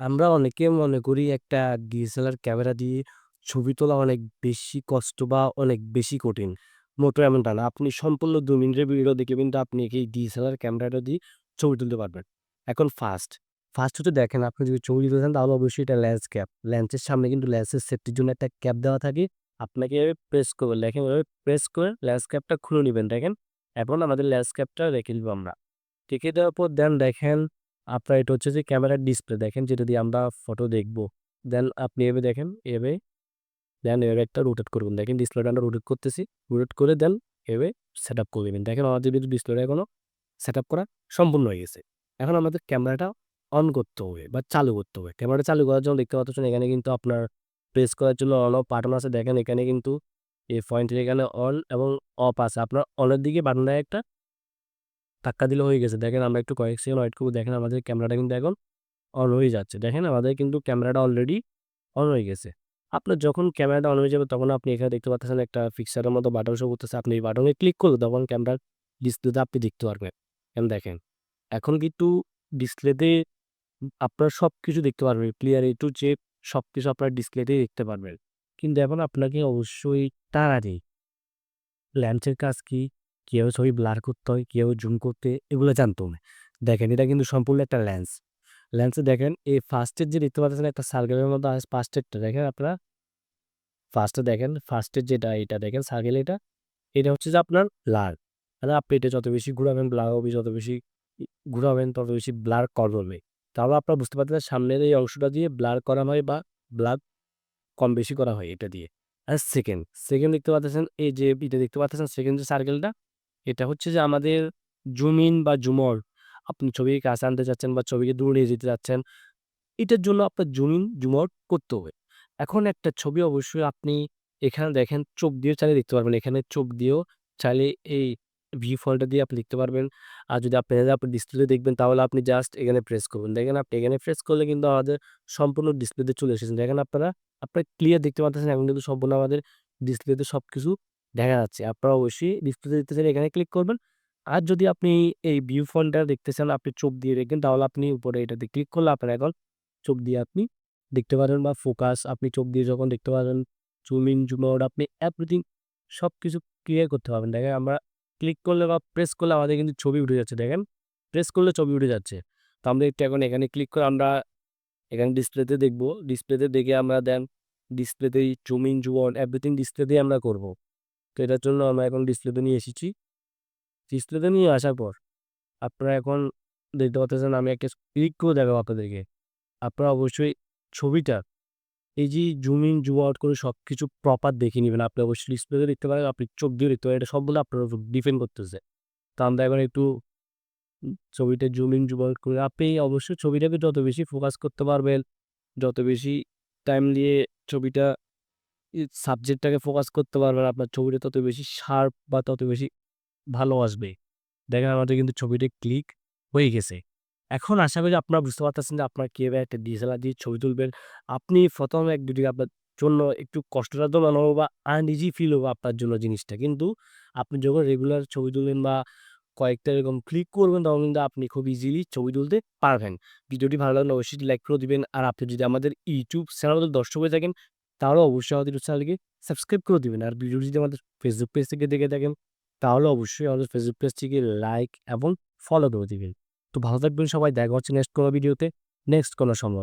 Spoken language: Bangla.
আমরা অনেকে মনে করি একটা ডিএসএলআর ক্যামেরা দিয়ে ছবি তোলা অনেক বেশি কষ্ট বা অনেক বেশি কঠিন। মোটেও এমনটা না। আপনি সম্পূর্ণ ২ মিনিটের ভিডিও দেখে কিন্তু আপনি এই ডিএসএলআর ক্যামেরাটা দিয়ে ছবি তুলতে পারবেন। এখন ফার্স্ট, ফার্স্ট হচ্ছে দেখেন আপনি যদি ছবি তুলতে চান তাহলে অবশ্যই এটা ল্যান্স ক্যাপ। ল্যান্সের সামনে কিন্তু ল্যান্সের সেফটির জন্য একটা ক্যাপ দেওয়া থাকে। আপনাকে এভাবে প্রেস করবেন। দেখেন এভাবে প্রেস করে লেন্স ক্যাপটা খুলে নেবেন দেখেন। এখন আমাদের ল্যান্স ক্যাপটা রেখে দিব আমরা। রেখে দেওয়ার পর দেন দেখেন আপনার এটা হচ্ছে যে ক্যামেরার ডিসপ্লে দেখেন যেটা দিয়ে আমরা ফটো দেখব। দেন আপনি এভাবে দেখেন, এভাবে দেন এভাবে একটা রোটেট করবেন। দেখেন ডিসপ্লেটা আমরা রোটেট করতেছি। রোটেট করে দেন এভাবে সেটআপ করে দিবেন। দেখেন আমাদের ডিসপ্লেটা এখনও সেটআপ করা সম্পূর্ণ হয়ে গেছে। এখন আমাদের ক্যামেরাটা অন করতে হবে বা চালু করতে হবে। ক্যামেরাটা চালু করার জন্য দেখতে পাচ্ছেন এখানে কিন্তু আপনার প্রেস করার জন্য অন অফ বাটন আছে। দেখেন এখানে কিন্তু এই পয়েন্টের এখানে অন এবং অফ আছে। আপনার অনের দিকে বাটনটা একটা ধাক্কা দিলে হয়ে গেছে। দেখেন আমরা একটু কয়েক সেকেন্ড ওয়েট করব। দেখেন আমাদের ক্যামেরাটা কিন্তু এখন অন হয়ে যাচ্ছে। দেখেন আমাদের কিন্তু ক্যামেরাটা অলরেডি অন হয়ে গেছে। আপনার যখন ক্যামেরাটা অন হয়ে যাবে তখন আপনি এখানে দেখতে পাচ্ছেন একটা ফিক্সারের মতো বাটন শো করতেছে। আপনি এই বাটনে ক্লিক করলে তখন ক্যামেরার ডিসপ্লেতে আপনি দেখতে পারবেন। এখন দেখেন এখন কিন্তু ডিসপ্লেতে আপনার সব কিছু দেখতে পারবেন। ক্লিয়ার এ টু জেড সবকিছু আপনার ডিসপ্লেতেই দেখতে পারবেন। কিন্তু এখন আপনাকে অবশ্যই তাড়াতাড়ি লেন্সের কাজ কি, কীভাবে ছবি ব্লার করতে হয়, কীভাবে জুম করতে এগুলো জানতে না দেখেন এটা কিন্তু সম্পূর্ণ একটা লেন্স। লেন্সে দেখেন এই ফার্স্টের যে দেখতে পাচ্ছেন একটা সার্কেলের মতো ফার্স্টেরটা দেখেন আপনারা? ফার্স্টে দেখেন ফার্স্টের যেটা এটা দেখেন সার্কেল এটা। এটা হচ্ছে যে আপনার ব্লার। মানে আপনি এটা যত বেশি ঘুরাবেন ব্লার হবে যত বেশি ঘুরাবেন তত বেশি ব্লার করবে তাহলে আপনারা বুঝতে পারছেন সামনের এই অংশটা দিয়ে ব্লার করা হয় বা ব্লার কম বেশি করা হয় এটা দিয়ে। আর সেকেন্ড সেকেন্ড দেখতে পাচ্ছেন এই যে এটা দেখতে পাচ্ছেন সেকেন্ড যে সার্কেলটা এটা হচ্ছে যে আমাদের জুম ইন বা জুমর, আপনি ছবিকে কাছে আনতে চাচ্ছেন বা ছবিকে দূরে নিয়ে যেতে চাচ্ছেন এটার জন্য আপনার জুম ইন জুম আউট করতে হবে। এখন একটা ছবি অবশ্যই আপনি এখানে দেখেন, চোখ দিয়েও চাইলে দেখতে পারবেন। এখানে চোখ দিয়েও চাইলে এই ভি ফলটা দিয়ে আপনি লিখতে পারবেন। আর যদি আপনি আপনি ডিসপ্লে দেখবেন, তাহলে আপনি জাস্ট এখানে প্রেস করবেন। দেখেন আপনি এখানে প্রেস করলে কিন্তু আমাদের সম্পূর্ণ ডিসপ্লেতে চলে এসেছেন দেখেন আপনারা, আপনার ক্লিয়ার দেখতে পাচ্ছেন এখন কিন্তু সম্পূর্ণ আমাদের ডিসপ্লেতে সব কিছু দেখা যাচ্ছে। আপনারা অবশ্যই ডিসপ্লেতে দেখতে চাইলে এখানে ক্লিক করবেন। আর যদি আপনি এই ভিউ ফন্টটা দেখতে চান, আপনি চোখ দিয়ে দেখবেন, তাহলে আপনি উপরে এটাতে ক্লিক করলে আপনার এখন চোখ দিয়ে আপনি দেখতে পারেন বা ফোকাস আপনি চোখ দিয়ে যখন দেখতে পারেন জুম ইন জুম আউট আপনি এভরিথিং সব কিছু ক্লিয়ার করতে পারবেন। দেখেন, আমরা ক্লিক করলে বা প্রেস করলে আমাদের কিন্তু ছবি উঠে যাচ্ছে। দেখেন প্রেস করলে ছবি উঠে যাচ্ছে। তো আমরা একটু এখন এখানে ক্লিক করে আমরা এখানে ডিসপ্লেতে দেখব। ডিসপ্লেতে দেখে আমরা then ডিসপ্লেতেই zoom in zoom out everything ডিসপ্লেতেই আমরা করব। তো এটার জন্য আমরা এখন ডিসপ্লেতে নিয়ে এসেছি। ডিসপ্লেতে নিয়ে আসার পর আপনারা এখন দেখতে পাচ্ছেন আমি একটা ক্লিক করে দেখাবো আপনাদেরকে। আপনারা অবশ্যই ছবিটা, এই যে জুম ইন জুম আউট করে সব কিছু প্রপার দেখে নেবেন। আপনি অবশ্যই ডিসপ্লেতে দেখতে পারেন, আপনি চোখ দিয়ে দেখতে পারেন, এটা সবগুলো আপনার উপর ডিপেন্ড করতেছে। তো আমরা এখন একটু ছবিটা জুম ইন জুম আউট করে, আপনি অবশ্যই ছবিটাকে যত বেশি ফোকাস করতে পারবেন, যত বেশি টাইম দিয়ে ছবিটা সাবজেক্টটাকে ফোকাস করতে পারবেন, আপনার ছবিটা তত বেশি শার্প বা তত বেশি ভালো আসবে। দেখেন আমাদের কিন্তু ছবিটা ক্লিক হয়ে গেছে। এখন আশা করি আপনারা বুঝতে পারতেছেন যে আপনার কীভাবে একটা ডিএসএলআর দিয়ে ছবি তুলবেন। আপনি প্রথম এক দুটি আপনার জন্য একটু কষ্টটা মনে হবে বা আনইজি ফিল হবে আপনার জন্য জিনিসটা। কিন্তু আপনি যখন রেগুলার ছবি তুলবেন বা কয়েকটা এরকম ক্লিক করবেন, তখন কিন্তু আপনি খুব ইজিলি ছবি তুলতে পারবেন। ভিডিওটি ভালো লাগলে অবশ্যই লাইক করে দিবেন। আর আপনি যদি আমাদের ইউটিউব চ্যানেলের দর্শক হয়ে থাকেন তাহলে অবশ্যই আমাদের চ্যানেলকে সাবস্ক্রাইব করে দেবেন। আর ভিডিও যদি আমাদের ফেসবুক পেজ থেকে দেখে থাকেন, তাহলে অবশ্যই আমাদের ফেসবুক পেজটিকে লাইক এবং ফলো করে দেবেন। তো ভালো থাকবেন সবাই, দেখা হচ্ছে নেক্সট কোনো ভিডিওতে নেক্সট কোনো সময়।